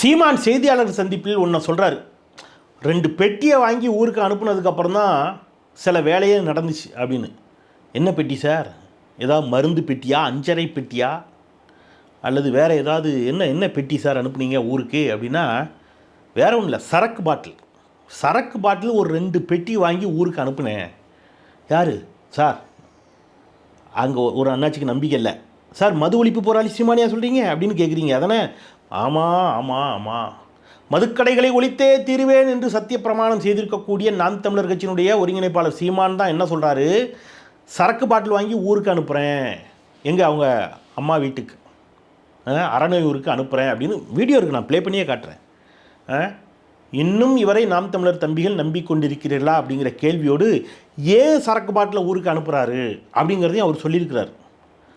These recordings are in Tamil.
சீமான் செய்தியாளர் சந்திப்பில் ஒன்று சொல்கிறாரு ரெண்டு பெட்டியை வாங்கி ஊருக்கு அனுப்புனதுக்கப்புறம் தான் சில வேலையே நடந்துச்சு அப்படின்னு. என்ன பெட்டி சார்? ஏதாவது மருந்து பெட்டியா? அஞ்சரை பெட்டியா? அல்லது வேறு ஏதாவது என்ன என்ன பெட்டி சார் அனுப்புனீங்க ஊருக்கு அப்படின்னா வேற ஒன்றும் இல்லை சரக்கு பாட்டில். சரக்கு பாட்டில் ஒரு ரெண்டு பெட்டி வாங்கி ஊருக்கு அனுப்புனேன். யார்? சார். அங்கே ஒரு அண்ணாச்சிக்கு நம்பிக்கை இல்லை. சார் மது ஒழிப்பு போராளி சீமானியா சொல்கிறீங்க அப்படின்னு கேட்குறீங்க அதானே? ஆமாம் ஆமாம் ஆமாம் மதுக்கடைகளை ஒழித்தே தீருவேன் என்று சத்திய பிரமாணம் செய்திருக்கக்கூடிய நாம் தமிழர் கட்சியினுடைய ஒருங்கிணைப்பாளர் சீமான் தான் என்ன சொல்கிறாரு சரக்கு பாட்டில் வாங்கி ஊருக்கு அனுப்புகிறேன் எங்கே? அவங்க அம்மா வீட்டுக்கு. அஹ், அறநூறுக்கு அனுப்புகிறேன் அப்படின்னு வீடியோ இருக்குது நான் ப்ளே பண்ணியே காட்டுறேன். இன்னும் இவரை நாம் தமிழர் தம்பிகள் நம்பிக்கொண்டிருக்கிறீர்களா அப்படிங்கிற கேள்வியோடு ஏன் சரக்கு பாட்டில் ஊருக்கு அனுப்புகிறாரு அப்படிங்கிறதையும் அவர் சொல்லியிருக்கிறார்.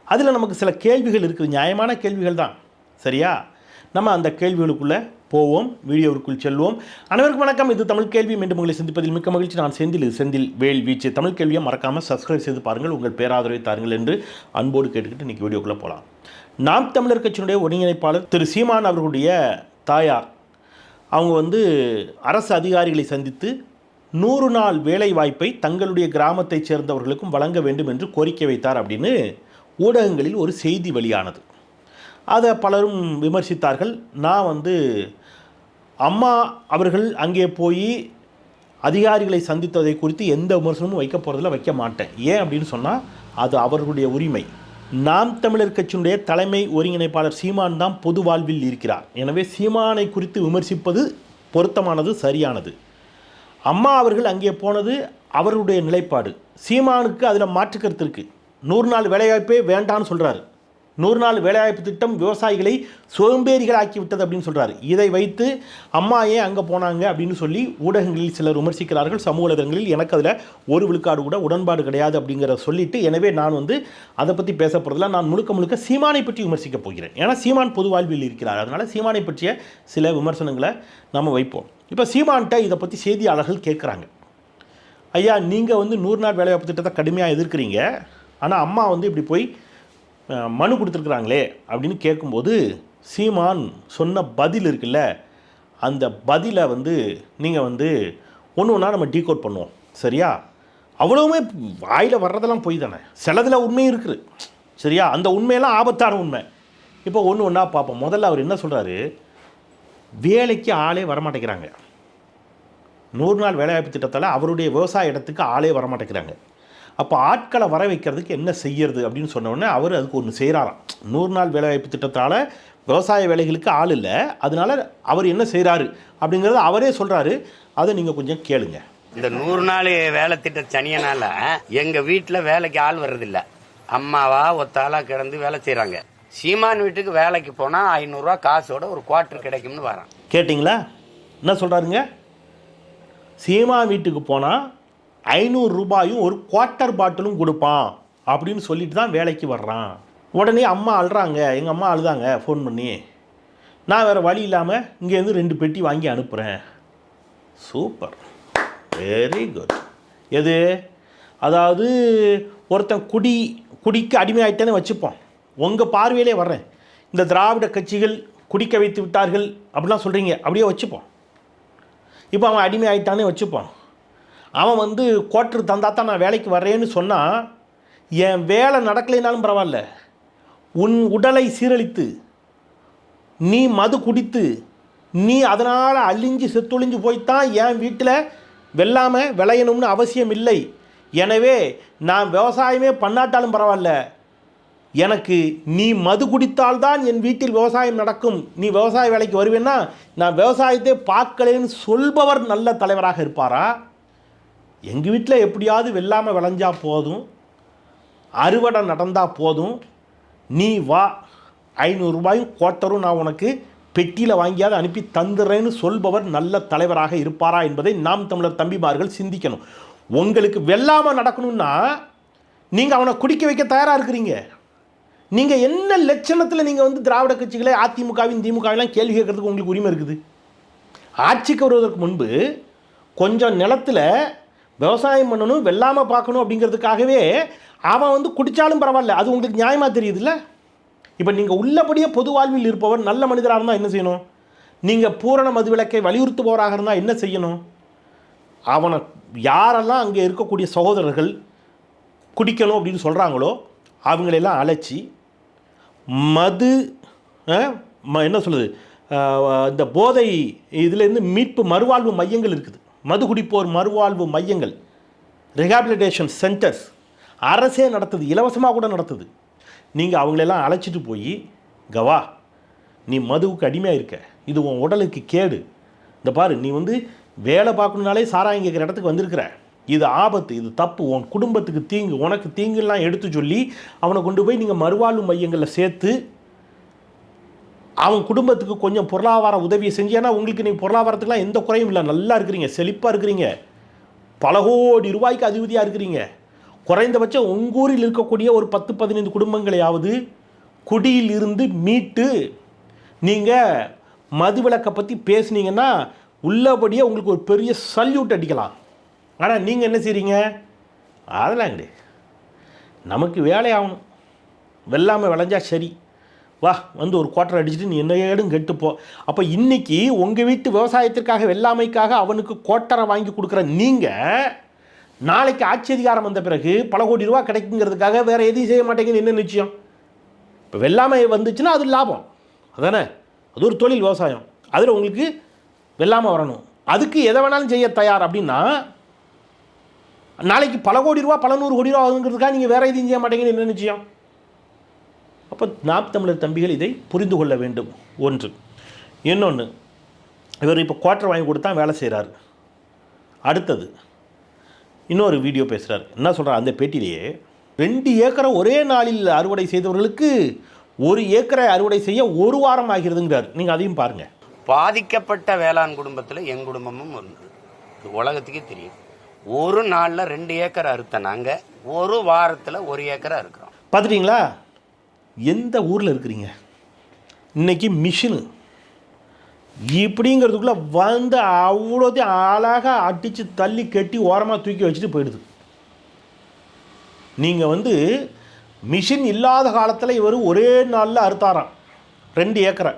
அதில் நமக்கு சில கேள்விகள் இருக்குது. நியாயமான கேள்விகள் தான். சரியா? நம்ம அந்த கேள்விகளுக்குள்ளே போவோம். வீடியோவிற்குள் செல்வோம். அனைவருக்கும் வணக்கம். இது தமிழ் கேள்வி. மீண்டும் உங்களை சந்திப்பதில் மிக்க மகிழ்ச்சி. நான் செந்தில். இது செந்தில் வேல் வீச்சு. தமிழ் கேள்வியை மறக்காமல் சப்ஸ்கிரைப் செய்து பாருங்கள். உங்கள் பேராதரவை தாருங்கள் என்று அன்போடு கேட்டுக்கிட்டு இன்றைக்கி வீடியோக்குள்ளே போகலாம். நாம் தமிழர் கட்சியினுடைய ஒருங்கிணைப்பாளர் திரு சீமான் அவர்களுடைய தாயார். அவங்க வந்து அரசு அதிகாரிகளை சந்தித்து நூறு நாள் வேலை வாய்ப்பை தங்களுடைய கிராமத்தைச் சேர்ந்தவர்களுக்கும் வழங்க வேண்டும் என்று கோரிக்கை வைத்தார் அப்படின்னு ஊடகங்களில் ஒரு செய்தி வெளியானது. அதை பலரும் விமர்சித்தார்கள். நான் வந்து அம்மா அவர்கள் அங்கே போய் அதிகாரிகளை சந்தித்ததை குறித்து எந்த விமர்சனமும் வைக்க போகிறதில்ல வைக்க மாட்டேன். ஏன் அப்படின்னு சொன்னால் அது அவர்களுடைய உரிமை. நாம் தமிழர் கட்சியினுடைய தலைமை ஒருங்கிணைப்பாளர் சீமான் தான் பொது வாழ்வில் இருக்கிறார். எனவே சீமானை குறித்து விமர்சிப்பது பொருத்தமானது சரியானது. அம்மா அவர்கள் அங்கே போனது அவருடைய நிலைப்பாடு. சீமானுக்கு அதில் மாற்று கருத்து இருக்குது நூறு நாள் வேலைவாய்ப்பே வேண்டான்னு சொல்கிறாரு நூறு நாள் வேலைவாய்ப்பு திட்டம் விவசாயிகளை சோம்பேறிகள் விட்டது அப்படின்னு சொல்கிறாரு இதை வைத்து அம்மா ஏன் அங்கே போனாங்க அப்படின்னு சொல்லி ஊடகங்களில் சிலர் விமர்சிக்கிறார்கள். சமூக வலைதளங்களில் எனக்கு அதில் ஒரு விழுக்காடு கூட உடன்பாடு கிடையாது அப்படிங்கிறத சொல்லிட்டு எனவே நான் வந்து அதை பற்றி பேச போகிறதில்ல நான் முழுக்க முழுக்க சீமானை பற்றி விமர்சிக்க போகிறேன். ஏன்னா சீமான் பொது வாழ்வில் இருக்கிறார். அதனால் சீமானை பற்றிய சில விமர்சனங்களை நம்ம வைப்போம். இப்போ சீமான்கிட்ட இதை பற்றி செய்தியாளர்கள் கேட்குறாங்க. ஐயா நீங்கள் வந்து நூறு நாள் வேலைவாய்ப்பு திட்டத்தை கடுமையாக எதிர்க்கிறீங்க. ஆனால் அம்மா வந்து இப்படி போய் மனு கொடுத்துருக்குறாங்களே அப்படின்னு கேட்கும்போது சீமான் சொன்ன பதில் இருக்குல்ல அந்த பதிலை வந்து நீங்கள் வந்து ஒன்று ஒன்றா நம்ம டீகோட் பண்ணுவோம். சரியா? அவ்வளவுமே வாயில் வர்றதெல்லாம் போய் தானே. சிலதில் உண்மையும் இருக்குது. சரியா? அந்த உண்மையெல்லாம் ஆபத்தான உண்மை. இப்போ ஒன்று ஒன்றா பார்ப்போம். முதல்ல அவர் என்ன சொல்கிறாரு வேலைக்கு ஆளே வரமாட்டேங்கிறாங்க. நூறு நாள் வேலைவாய்ப்பு திட்டத்தால் அவருடைய விவசாய இடத்துக்கு ஆளே வரமாட்டேங்கிறாங்க. அப்போ ஆட்களை வர வைக்கிறதுக்கு என்ன செய்யறது அப்படின்னு சொன்ன உடனே அவர் அதுக்கு ஒன்று செய்கிறாராம் நூறு நாள் வேலைவாய்ப்பு திட்டத்தால் விவசாய வேலைகளுக்கு ஆள் இல்லை. அதனால அவர் என்ன செய்கிறாரு அப்படிங்கிறத அவரே சொல்கிறாரு அதை நீங்கள் கொஞ்சம் கேளுங்க. இந்த நூறு நாள் வேலை திட்ட சனியனால எங்க வீட்டுல வேலைக்கு ஆள் வர்றதில்ல. அம்மாவா ஒத்தாளா கிடந்து வேலை செய்றாங்க. சீமான் வீட்டுக்கு வேலைக்கு போனா ஐநூறு ரூபாய் காசோட ஒரு குவார்டர் கிடைக்கும்னு வரான். கேட்டிங்களா? என்ன சொல்கிறாருங்க சீமா வீட்டுக்கு போனால் ஐநூறு ரூபாயும் ஒரு குவார்ட்டர் பாட்டிலும் கொடுப்பான் அப்படின்னு சொல்லிட்டு தான் வேலைக்கு வர்றான். உடனே அம்மா அழுறாங்க. எங்கள் அம்மா அழுதாங்க. ஃபோன் பண்ணி நான் வேறு வழி இல்லாமல் இங்கேருந்து ரெண்டு பெட்டி வாங்கி அனுப்புகிறேன் சூப்பர் வெரி குட் எது? அதாவது ஒருத்தன் குடி குடிக்கு அடிமையாயிட்டேன்னு வச்சுப்போம். உங்கள் பார்வையிலே வர்றேன். இந்த திராவிட கட்சிகள் குடிக்க வைத்து விட்டார்கள் அப்படிலாம் சொல்கிறீங்க அப்படியே வச்சுப்போம். இப்போ அவன் அடிமை ஆகிட்டானே வச்சுப்போம். அவன் வந்து குவார்ட்ரு தந்தா தான் நான் வேலைக்கு வர்றேன்னு சொன்னால் என் வேலை நடக்கலைனாலும் பரவாயில்ல. உன் உடலை சீரழித்து நீ மது குடித்து நீ அதனால் அழிஞ்சு செத்தொழிஞ்சு போய்த்தான் என் வீட்டில் வெல்லாமல் விளையணும்னு அவசியம் இல்லை. எனவே நான் விவசாயமே பண்ணாட்டாலும் பரவாயில்ல. எனக்கு நீ மது குடித்தால்தான் என் வீட்டில் விவசாயம் நடக்கும். நீ விவசாய வேலைக்கு வருவேன்னா நான் விவசாயத்தை பார்க்கலேன்னு சொல்பவர் நல்ல தலைவராக இருப்பாரா? எங்கள் வீட்டில் எப்படியாவது வெல்லாமல் விளைஞ்சால் போதும் அறுவடை நடந்தால் போதும் நீ வா ஐநூறுரூபாயும் கோட்டரும் நான் உனக்கு பெட்டியில் வாங்கியாவது அனுப்பி தந்துடுறேன்னு சொல்பவர் நல்ல தலைவராக இருப்பாரா என்பதை நாம் தமிழர் தம்பிமார்கள் சிந்திக்கணும். உங்களுக்கு வெல்லாமல் நடக்கணும்னா நீங்கள் அவனை குடிக்க வைக்க தயாராக இருக்கிறீங்க. நீங்கள் என்ன லட்சணத்தில் நீங்கள் வந்து திராவிட கட்சிகளை அதிமுகவின் திமுகவெல்லாம் கேள்வி கேட்குறதுக்கு உங்களுக்கு உரிமை இருக்குது? ஆட்சிக்கு வருவதற்கு முன்பு கொஞ்சம் நிலத்தில் விவசாயம் பண்ணணும் வெள்ளாமல் பார்க்கணும் அப்படிங்கிறதுக்காகவே அவன் வந்து குடித்தாலும் பரவாயில்ல. அது உங்களுக்கு நியாயமாக தெரியுதுல்ல? இப்போ நீங்கள் உள்ளபடியே பொது வாழ்வில் இருப்பவர் நல்ல மனிதராக இருந்தால் என்ன செய்யணும்? நீங்கள் பூரண மதுவிலக்கை வலியுறுத்துபவராக இருந்தால் என்ன செய்யணும்? அவனை யாரெல்லாம் அங்கே இருக்கக்கூடிய சகோதரர்கள் குடிக்கணும் அப்படின்னு சொல்கிறாங்களோ அவங்களெல்லாம் அழைச்சி மது ம- என்ன சொல்லுது இந்த போதை இதுலேருந்து மீட்பு மறுவாழ்வு மையங்கள் இருக்குது. மது குடிப்போர் மறுவாழ்வு மையங்கள் ரிஹாபிலிட்டேஷன் சென்டர்ஸ் அரசே நடத்துது இலவசமாக கூட நடத்துது. நீங்கள் அவங்களெல்லாம் அழைச்சிட்டு போய் கவா நீ மதுவுக்கு அடிமையாக இருக்க. இது உன் உடலுக்கு கேடு. இந்த பாரு நீ வந்து வேலை பார்க்கணுனாலே சாராயம் கேட்குற இடத்துக்கு வந்திருக்கிற. இது ஆபத்து இது தப்பு. உன் குடும்பத்துக்கு தீங்கு உனக்கு தீங்குலாம் எடுத்து சொல்லி அவனை கொண்டு போய் நீங்கள் மறுவாழ்வு மையங்களில் சேர்த்து அவங்க குடும்பத்துக்கு கொஞ்சம் பொருளாதார உதவியை செஞ்சு ஏன்னா உங்களுக்கு நீ பொருளாதாரத்துக்குலாம் எந்த குறையும் இல்லை. நல்லா இருக்கிறீங்க செழிப்பாக இருக்கிறீங்க. பல கோடி ரூபாய்க்கு அதிபதியாக இருக்கிறீங்க. குறைந்தபட்சம் உங்கூரில் இருக்கக்கூடிய ஒரு பத்து பதினைந்து குடும்பங்களையாவது குடியில் இருந்து மீட்டு நீங்கள் மதுவிலக்கை பற்றி பேசுனீங்கன்னா உள்ளபடியே உங்களுக்கு ஒரு பெரிய சல்யூட் அடிக்கலாம். ஆனால் நீங்கள் என்ன செய்கிறீங்க அதெல்லாம் கிடையாது. நமக்கு வேலையாகணும் வெள்ளாமை விளைஞ்சா சரி. வா வந்து ஒரு குவார்டர் அடிச்சுட்டு நீ என்ன ஏடும் கெட்டுப்போ அப்போ இன்றைக்கி உங்கள் வீட்டு விவசாயத்திற்காக வெள்ளாமைக்காக அவனுக்கு கோட்டரை வாங்கி கொடுக்குற நீங்கள் நாளைக்கு ஆட்சி அதிகாரம் வந்த பிறகு பல கோடி ரூபா கிடைக்குங்கிறதுக்காக வேறு எதையும் செய்ய மாட்டேங்குது என்ன நிச்சயம்? இப்போ வெள்ளாமை வந்துச்சுன்னா அது லாபம். அதானே? அது ஒரு தொழில் விவசாயம். அதில் உங்களுக்கு வெள்ளாமை வரணும். அதுக்கு எதை வேணாலும் செய்ய தயார் அப்படின்னா நாளைக்கு பல கோடி ரூபா பல நூறு கோடி ரூபா ஆகுங்கிறதுக்காக நீங்கள் வேறு எதையும் செய்ய மாட்டேங்குது என்ன நிச்சயம்? அப்போ நாம் தமிழர் தம்பிகள் இதை புரிந்து கொள்ள வேண்டும். ஒன்று. இன்னொன்று இவர் இப்போ குவார்ட்டர் வாங்கி கொடுத்தா வேலை செய்கிறாரு அடுத்தது இன்னொரு வீடியோ பேசுகிறார் என்ன சொல்கிறார் அந்த பேட்டியிலேயே ரெண்டு ஏக்கரை ஒரே நாளில் அறுவடை செய்தவர்களுக்கு ஒரு ஏக்கரை அறுவடை செய்ய ஒரு வாரம் ஆகிறதுங்கிறார். நீங்கள் அதையும் பாருங்கள் பாதிக்கப்பட்ட வேளாண் குடும்பத்தில் என் குடும்பமும் இது உலகத்துக்கே தெரியும். ஒரு நாளில் ரெண்டு ஏக்கர் அறுத்த நாங்கள் ஒரு வாரத்தில் ஒரு ஏக்கரை அறுக்கிறோம். பார்த்துட்டீங்களா எந்த ஊரில் இருக்கிறீங்க? இன்னைக்கு மிஷினு. இப்படிங்கிறதுக்குள்ளே வந்து அவ்வளோத்தையும் அழகாக அடித்து தள்ளி கட்டி ஓரமாக தூக்கி வச்சுட்டு போயிடுது. நீங்கள் வந்து மிஷின் இல்லாத காலத்தில் இவர் ஒரே நாளில் அறுத்தாராம். ரெண்டு ஏக்கரை.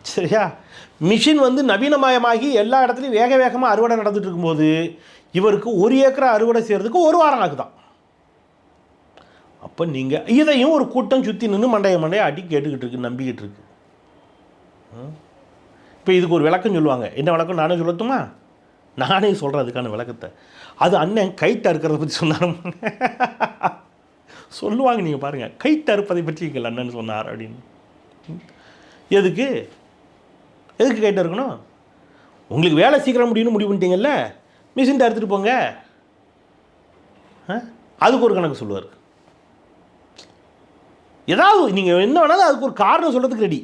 சரியா? மிஷின் வந்து நவீனமயமாகி எல்லா இடத்துலையும் வேக வேகமாக அறுவடை நடந்துகிட்டு இருக்கும்போது இவருக்கு ஒரு ஏக்கரை அறுவடை செய்கிறதுக்கு ஒரு வாரம் ஆகுதான் அப்போ நீங்கள் இதையும் ஒரு கூட்டம் சுற்றி நின்று மண்டைய மண்டைய அடி கேட்டுக்கிட்டு இருக்கு நம்பிக்கிட்டு இருக்கு. இப்போ இதுக்கு ஒரு விளக்கம் சொல்லுவாங்க. என்ன விளக்கம்? நானே சொல்லட்டுமா? நானே சொல்கிறேன் அதுக்கான விளக்கத்தை. அது அண்ணன் கைட்டு அறுக்கிறத பற்றி சொன்னார். சொல்லுவாங்க நீங்கள் பாருங்கள் கைட்டு அறுப்பதை பற்றி எங்கள் அண்ணன் சொன்னார் அப்படின்னு. எதுக்கு? எதுக்கு கைட்டு இருக்கணும் உங்களுக்கு வேலை சீக்கிரம் முடியும்னு முடிவு பண்ணிட்டீங்கல்ல? மிஷின் அறுத்துட்டு போங்க. ஆ? அதுக்கு ஒரு கணக்கு சொல்லுவார். ஏதாவது நீங்கள் என்ன வேணாலும் அதுக்கு ஒரு காரணம் சொல்கிறதுக்கு ரெடி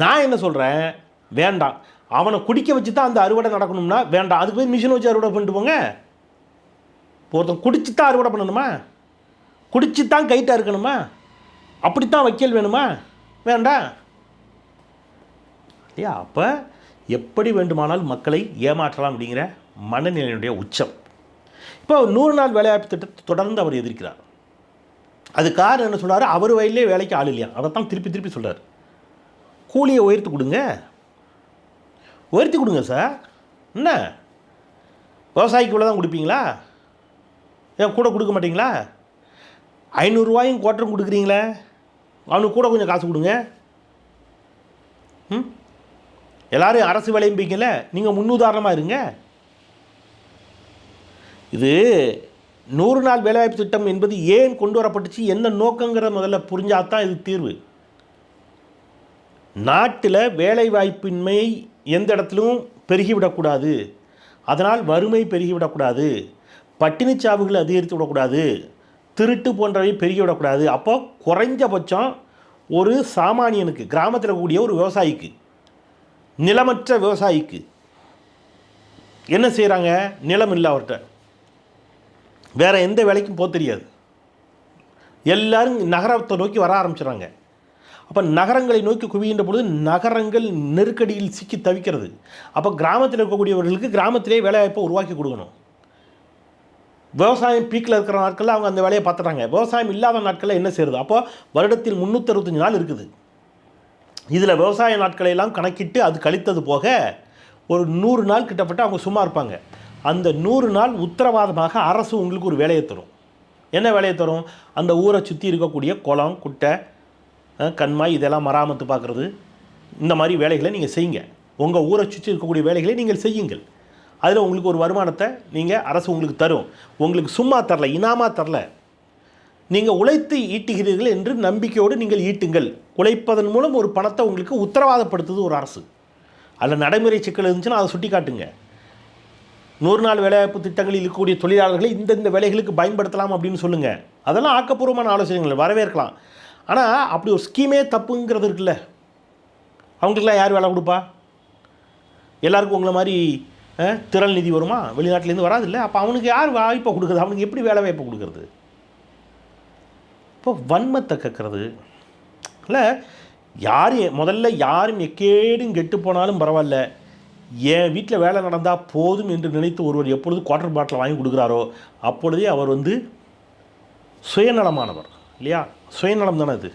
நான் என்ன சொல்கிறேன் வேண்டாம். அவனை குடிக்க வச்சு தான் அந்த அறுவடை நடக்கணும்னா வேண்டாம். அதுக்கு போய் மிஷின் வச்சு அறுவடை பண்ணிட்டு போங்க. ஒருத்தன் குடிச்சு தான் அறுவடை பண்ணணுமா? குடிச்சு தான் கைட்டாக இருக்கணுமா? அப்படித்தான் வைக்கல் வேணுமா? வேண்டாம். இல்லையா? அப்போ எப்படி வேண்டுமானால் மக்களை ஏமாற்றலாம் அப்படிங்கிற மனநிலையினுடைய உச்சம். இப்போ நூறு நாள் வேலைவாய்ப்பு திட்டத்தை தொடர்ந்து அவர் எதிர்க்கிறார். அது கார் என்ன சொன்னார் அவர் வயலே வேலைக்கு ஆள் இல்லையா? அதை தான் திருப்பி திருப்பி சொல்கிறார் கூலியை உயர்த்தி கொடுங்க. உயர்த்தி கொடுங்க சார். என்ன? விவசாயிக்கு இவ்வளோ தான் கொடுப்பீங்களா? ஏன் கூட கொடுக்க மாட்டிங்களா? ஐநூறுரூவாயும் குவாட்டரும் கொடுக்குறீங்களே. அவனுக்கு கூட கொஞ்சம் காசு கொடுங்க. ம்? எல்லோரும் அரசு வேலையும் போய்க்கல. நீங்கள் முன்னுதாரணமாக இருங்க. இது நூறு நாள் வேலைவாய்ப்பு திட்டம் என்பது ஏன் கொண்டு வரப்பட்டுச்சு என்ன நோக்கங்கிற முதல்ல புரிஞ்சாதான் இது தீர்வு. நாட்டில் வேலைவாய்ப்பின்மை எந்த இடத்துலையும் பெருகிவிடக்கூடாது. அதனால் வறுமை பெருகிவிடக்கூடாது. பட்டினிச்சாவுகளை அதிகரித்து விடக்கூடாது. திருட்டு போன்றவை பெருகிவிடக்கூடாது. அப்போ குறைஞ்சபட்சம் ஒரு சாமானியனுக்கு கிராமத்தில் இருக்கக்கூடிய ஒரு விவசாயிக்கு நிலமற்ற விவசாயிக்கு என்ன செய்கிறாங்க நிலம் இல்லை அவர்கிட்ட. வேற எந்த வேலைக்கும் போக தெரியாது. எல்லாரும் நகரத்தை நோக்கி வர ஆரம்பிச்சிடுறாங்க. அப்போ நகரங்களை நோக்கி குவிகின்ற பொழுது நகரங்கள் நெருக்கடியில் சிக்கி தவிக்கிறது. அப்போ கிராமத்தில் இருக்கக்கூடியவர்களுக்கு கிராமத்திலே வேலைவாய்ப்பை உருவாக்கி கொடுக்கணும். விவசாயம் பீக்கில் இருக்கிற நாட்களில் அவங்க அந்த வேலையை பார்த்துட்டாங்க. விவசாயம் இல்லாத நாட்களில் என்ன செய்யுது அப்போ வருடத்தில் முந்நூற்றறுபத்தஞ்சு நாள் இருக்குது. இதில் விவசாய நாட்களையெல்லாம் கணக்கிட்டு அது கழித்தது போக ஒரு நூறு நாள் கிட்டப்பட்ட அவங்க சும்மா இருப்பாங்க. அந்த நூறு நாள் உத்தரவாதமாக அரசு உங்களுக்கு ஒரு வேலையை தரும். என்ன வேலையை தரும்? அந்த ஊரை சுற்றி இருக்கக்கூடிய குளம் குட்டை கண்மாய் இதெல்லாம் மராமத்து பார்க்குறது. இந்த மாதிரி வேலைகளை நீங்கள் செய்யுங்க. உங்கள் ஊரை சுற்றி இருக்கக்கூடிய வேலைகளை நீங்கள் செய்யுங்கள். அதில் உங்களுக்கு ஒரு வருமானத்தை நீங்கள் அரசு உங்களுக்கு தரும். உங்களுக்கு சும்மா தரல இனாமா தரல. நீங்கள் உழைத்து ஈட்டுகிறீர்கள் என்று நம்பிக்கையோடு நீங்கள் ஈட்டுங்கள். உழைப்பதன் மூலம் ஒரு பணத்தை உங்களுக்கு உத்தரவாதப்படுத்துது ஒரு அரசு. அதில் நடைமுறை சிக்கல் இருந்துச்சுன்னா அதை சுட்டி காட்டுங்க நூறு நாள் வேலைவாய்ப்பு திட்டங்களில் இருக்கக்கூடிய தொழிலாளர்களை இந்தந்த வேலைகளுக்கு பயன்படுத்தலாம் அப்படின்னு சொல்லுங்கள் அதெல்லாம் ஆக்கப்பூர்வமான ஆலோசனைகள் வரவேற்கலாம். ஆனால் அப்படி ஒரு ஸ்கீமே தப்புங்கிறது இருக்குல்ல. அவங்களுக்கெல்லாம் யார் வேலை கொடுப்பா? எல்லாருக்கும் உங்களை மாதிரி அஹ், திரள் நிதி வருமா? வெளிநாட்டிலேருந்து வராதுல்ல? அப்போ அவனுக்கு யார் வாய்ப்பை கொடுக்குறது? அவனுக்கு எப்படி வேலை வாய்ப்பை கொடுக்குறது? இப்போ வன்மத்தை கக்கிறது இல்லை யார் முதல்ல யாரும் எக்கேடும் கெட்டு போனாலும் பரவாயில்ல. என் வீட்டில் வேலை நடந்தால் போதும் என்று நினைத்து ஒருவர் எப்பொழுது குவார்டர் பாட்டில் வாங்கி கொடுக்குறாரோ அப்பொழுதே அவர் வந்து சுயநலமானவர் இல்லையா? சுயநலம் தானே அது.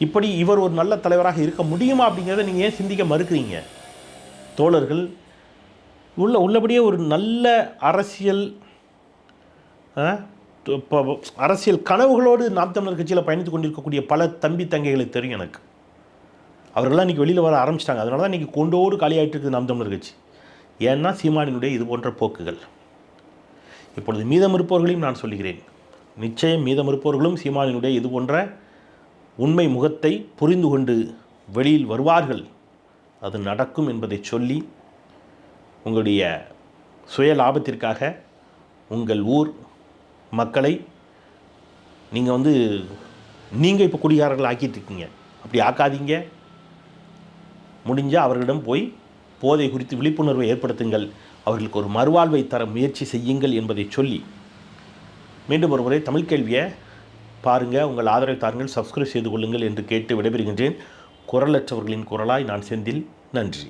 இப்படி இவர் ஒரு நல்ல தலைவராக இருக்க முடியுமா அப்படிங்கிறத நீங்கள் ஏன் சிந்திக்க மறுக்கிறீங்க? தோழர்கள் உள்ள உள்ளபடியே ஒரு நல்ல அரசியல் ஆ, இப்போ அரசியல் கனவுகளோடு நாம் தமிழர் கட்சியில் பயணித்து கொண்டிருக்கக்கூடிய பல தம்பி தங்கைகளை தெரியும் எனக்கு. அவர்கள்லாம் இன்றைக்கி வெளியில் வர ஆரம்பிச்சிட்டாங்க. அதனால தான் இன்றைக்கி கொண்டோடு காலியாகிட்டு இருக்குது நம் தமிழர் கட்சி. ஏன்னா சீமானினுடைய இது போன்ற போக்குகள். இப்பொழுது மீதம் இருப்பவர்களையும் நான் சொல்லுகிறேன். நிச்சயம் மீதம் இருப்பவர்களும் சீமானினுடைய இது போன்ற உண்மை முகத்தை புரிந்து கொண்டு வெளியில் வருவார்கள். அது நடக்கும் என்பதை சொல்லி உங்களுடைய சுய லாபத்திற்காக உங்கள் ஊர் மக்களை நீங்கள் வந்து நீங்கள் இப்போ குடிகாரர்கள் ஆக்கிட்டு இருக்கீங்க. அப்படி ஆக்காதீங்க. முடிஞ்சால் அவர்களிடம் போய் போதை குறித்து விழிப்புணர்வை ஏற்படுத்துங்கள். அவர்களுக்கு ஒரு மறுவாழ்வை தர முயற்சி செய்யுங்கள் என்பதை சொல்லி. மீண்டும் ஒருமுறை தமிழ் கேள்வியை பாருங்கள் உங்கள் ஆதரவை தாருங்கள் சப்ஸ்கிரைப் செய்து கொள்ளுங்கள் என்று கேட்டு விடைபெறுகின்றேன். குரலற்றவர்களின் குரலாய் நான் செந்தில் நன்றி.